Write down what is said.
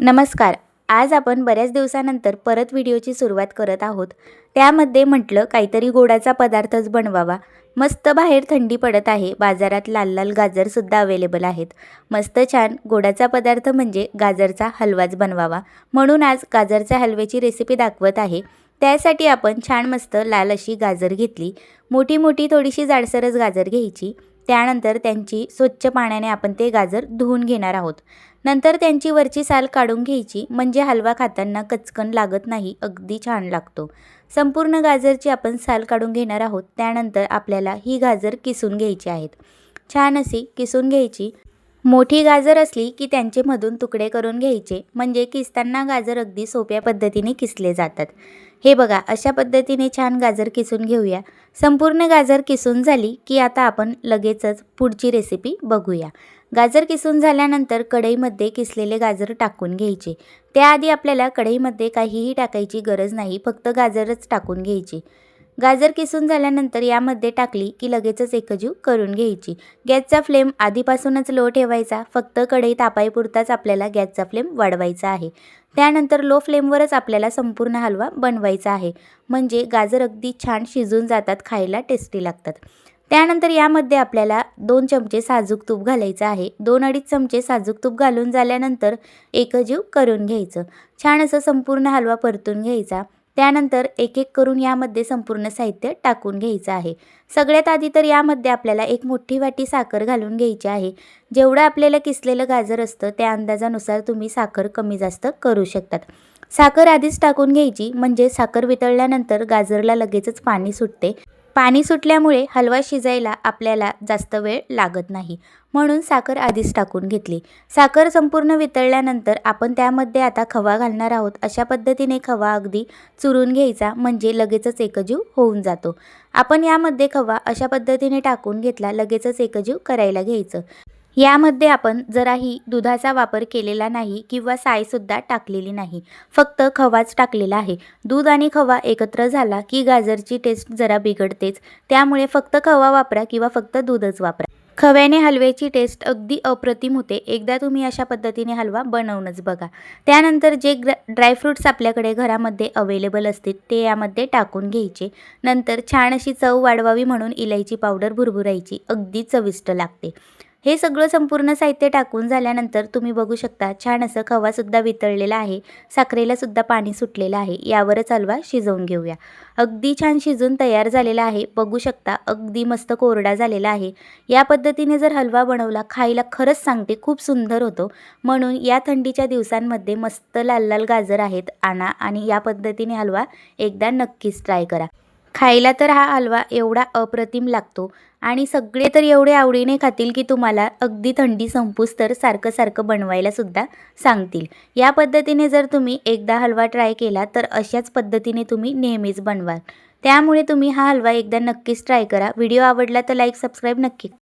नमस्कार. आज आपण बऱ्याच दिवसानंतर परत व्हिडिओची सुरुवात करत आहोत. त्यामध्ये म्हटलं काहीतरी गोडाचा पदार्थच बनवावा. मस्त बाहेर थंडी पडत आहे. बाजारात लाल लाल गाजरसुद्धा अवेलेबल आहेत. मस्त छान गोडाचा पदार्थ म्हणजे गाजरचा हलवाच बनवावा. म्हणून आज गाजरच्या हलव्याची रेसिपी दाखवत आहे. त्यासाठी आपण छान मस्त लाल अशी गाजर घेतली. मोठी मोठी थोडीशी जाडसरच गाजर घ्यायची. त्यानंतर त्यांची स्वच्छ पाण्याने आपण ते गाजर धुवून घेणार आहोत. नंतर त्यांची वरची साल काढून घ्यायची म्हणजे हलवा खाताना कचकन लागत नाही अगदी छान लागतो. संपूर्ण गाजरची आपण साल काढून घेणार आहोत त्यानंतर आपल्याला ही गाजर किसून घ्यायची आहेत. छान अशी किसून घ्यायची. मोठी गाजर असली की त्यांचे मधून तुकडे करून घ्यायचे म्हणजे किसताना गाजर अगदी सोप्या पद्धतीने किसले जातात. हे बघा अशा पद्धतीने छान गाजर किसून घेऊया. संपूर्ण गाजर किसून झाली की आता आपण लगेचच पुढची रेसिपी बघूया. गाजर किसून झाल्यानंतर कढईमध्ये किसलेले गाजर टाकून घ्यायचे. त्याआधी आपल्याला कढईमध्ये काहीही टाकायची गरज नाही फक्त गाजरच टाकून घ्यायची. गाजर किसून झाल्यानंतर यामध्ये टाकली की लगेचच एकजीव करून घ्यायची. गॅसचा फ्लेम आधीपासूनच लो ठेवायचा. फक्त कढई तापाईपुरताच आपल्याला गॅसचा फ्लेम वाढवायचा आहे. त्यानंतर लो फ्लेमवरच आपल्याला संपूर्ण हलवा बनवायचा आहे. म्हणजे गाजर अगदी छान शिजून जातात खायला टेस्टी लागतात. त्यानंतर यामध्ये आपल्याला दोन चमचे साजूक तूप घालायचं आहे. दोन अडीच चमचे साजूक तूप घालून झाल्यानंतर एकजीव करून घ्यायचं. छान असं संपूर्ण हलवा परतून घ्यायचा. त्यानंतर एक एक करून यामध्ये संपूर्ण साहित्य टाकून घ्यायचं आहे. सगळ्यात आधी तर यामध्ये आपल्याला एक मोठी वाटी साखर घालून घ्यायची आहे. जेवढं आपल्याला किसलेलं गाजर असतं त्या अंदाजानुसार तुम्ही साखर कमी जास्त करू शकतात. साखर आधीच टाकून घ्यायची म्हणजे साखर वितळल्यानंतर गाजरला लगेचच पाणी सुटते. पाणी सुटल्यामुळे हलवा शिजायला आपल्याला जास्त वेळ लागत नाही. म्हणून साखर आधीच टाकून घेतली. साखर संपूर्ण वितळल्यानंतर आपण त्यामध्ये आता खवा घालणार आहोत. अशा पद्धतीने खवा अगदी चुरून घ्यायचा म्हणजे लगेचच एकजीव होऊन जातो. आपण यामध्ये खवा अशा पद्धतीने टाकून घेतला लगेचच एकजीव करायला घ्यायचं. यामध्ये आपण जराही दुधाचा वापर केलेला नाही किंवा सायसुद्धा टाकलेली नाही. फक्त खवाच टाकलेला आहे. दूध आणि खवा एकत्र झाला की गाजरची टेस्ट जरा बिघडतेच. त्यामुळे फक्त खवा वापरा किंवा फक्त दूधच वापरा. खव्याने हलव्याची टेस्ट अगदी अप्रतिम होते. एकदा तुम्ही अशा पद्धतीने हलवा बनवूनच बघा. त्यानंतर जे ग्र ड्रायफ्रूट्स आपल्याकडे घरामध्ये अवेलेबल असतील ते यामध्ये टाकून घ्यायचे. नंतर छान अशी चव वाढवावी म्हणून इलायची पावडर भुरभुरायची अगदी चविष्ट लागते. हे सगळं संपूर्ण साहित्य टाकून झाल्यानंतर तुम्ही बघू शकता छान असं खवासुद्धा वितळलेला आहे साखरेलासुद्धा पाणी सुटलेलं आहे यावरच हलवा शिजवून घेऊया. अगदी छान शिजून तयार झालेला आहे बघू शकता अगदी मस्त कोरडा झालेला आहे. या पद्धतीने जर हलवा बनवला खायला खरंच सांगते खूप सुंदर होतो. म्हणून या थंडीच्या दिवसांमध्ये मस्त लाल लाल गाजर आहेत आणा आणि या पद्धतीने हलवा एकदा नक्कीच ट्राय करा. खायला तर हा हलवा एवढा अप्रतिम लागतो. आणि सगळे तर एवढे आवडीने खातील की तुम्हाला अगदी थंडी संपूस तर सारखं सारखं बनवायलासुद्धा सांगतील. या पद्धतीने जर तुम्ही एकदा हलवा ट्राय केला तर अशाच पद्धतीने तुम्ही नेहमीच बनवाल. त्यामुळे तुम्ही हा हलवा एकदा नक्कीच ट्राय करा. व्हिडिओ आवडला तर लाईक सबस्क्राईब नक्की